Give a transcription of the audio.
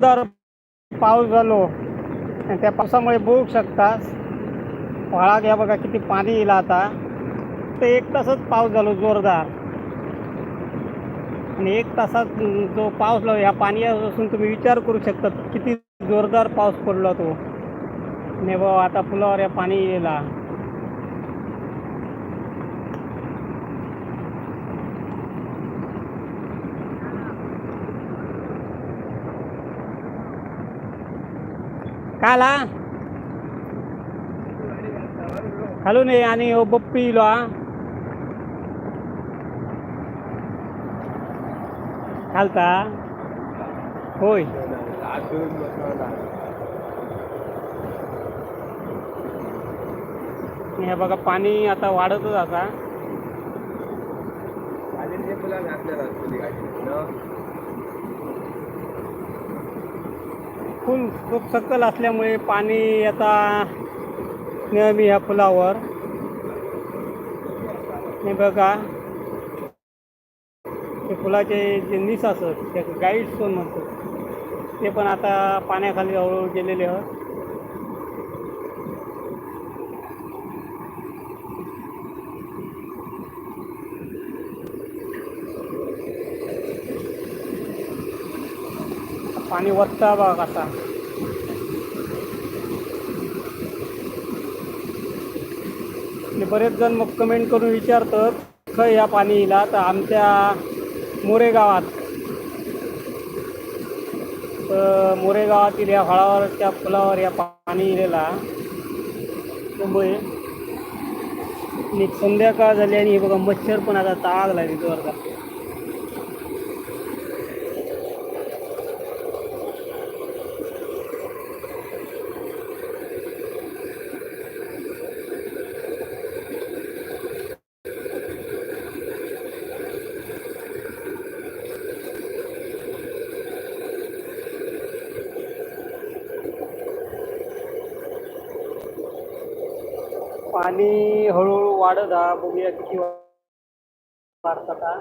जोरदार पाऊस झालो आणि त्या पावसामुळे बघू शकतास. फळा घ्या बघा किती पाणी येईल आता. ते एक तासच पाऊस झालो जोरदार. आणि एक तासात जो पाऊस लागला ह्या पाण्यापासून तुम्ही विचार करू शकता किती जोरदार पाऊस पडला तो. ने बाबा आता फुलावर या पाणी येला काला? खालून ये आणि हो बप्पी इलो हा. खालता होय. हे बघा पाणी आता वाढतच आता. फुल खूप सकल असल्यामुळे पाणी आता नेहमी ह्या फुलावर हे बघा. ते फुलाचे जे निस असत ते गाईड स्टोन म्हणतात. ते पण आता पाण्याखाली हळूहळू गेलेले आहोत. पाणी वत्ता बघा कसा आणि बरेच जण मग कमेंट करून विचारतात खय या पाणी येला तर आमच्या मोरेगावात. तर मोरेगावातील या फळावरच्या फुलावर या पाणी इलेला मुंबई. आणि संध्याकाळ झाली आणि हे बघा मच्छर पण आता ताग लागली जोरदार. पाणी हळूहळू वाढत हा बघूया किती वाढतात? का